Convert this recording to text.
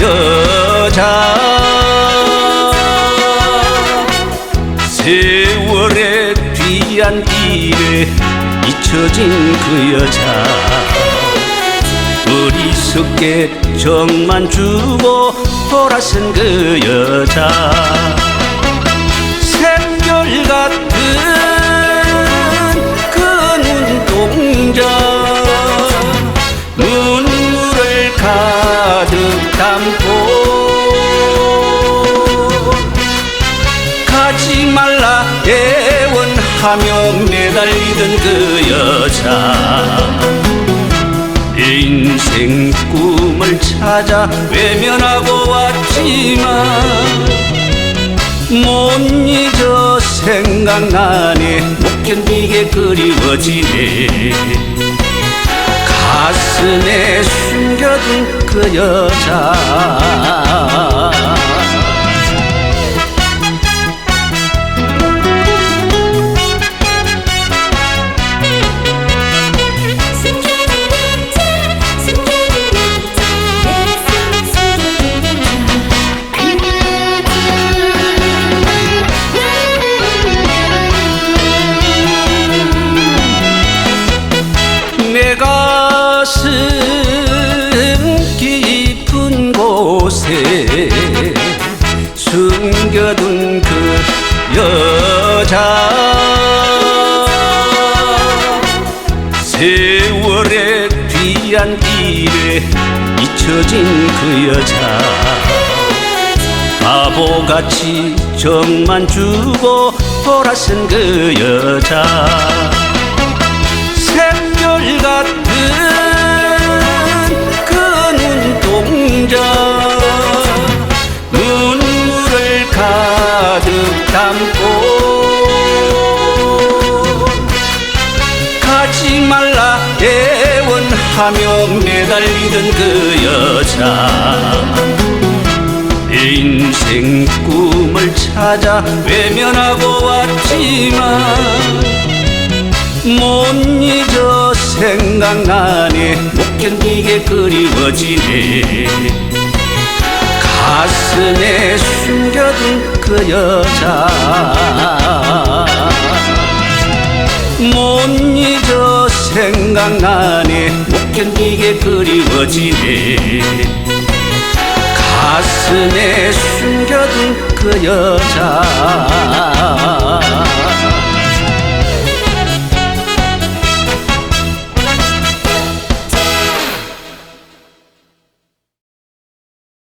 여자. 세월의 뒤안 길에 잊혀진 그 여자. 어리석게 정만 주고 돌아선 그 여자. 샛별 같 애원하며 매달리던 그 여자. 내 인생 꿈을 찾아 외면하고 왔지만 못 잊어 생각나네. 못 견디게 그리워지네. 가슴에 숨겨둔 그 여자 곳에 숨겨둔 그 여자. 세월의 뒤안 길에 잊혀진 그 여자. 바보같이 정만 주고 돌아선 그 여자 애원하며 매달리던 그 여자. 내 인생 꿈을 찾아 외면하고 왔지만 못 잊어 생각나네. 못 견디게 그리워지네. 가슴에 숨겨둔 그 여자 생각나네. 못 견디게 그리워지네. 가슴에 숨겨둔 그 여자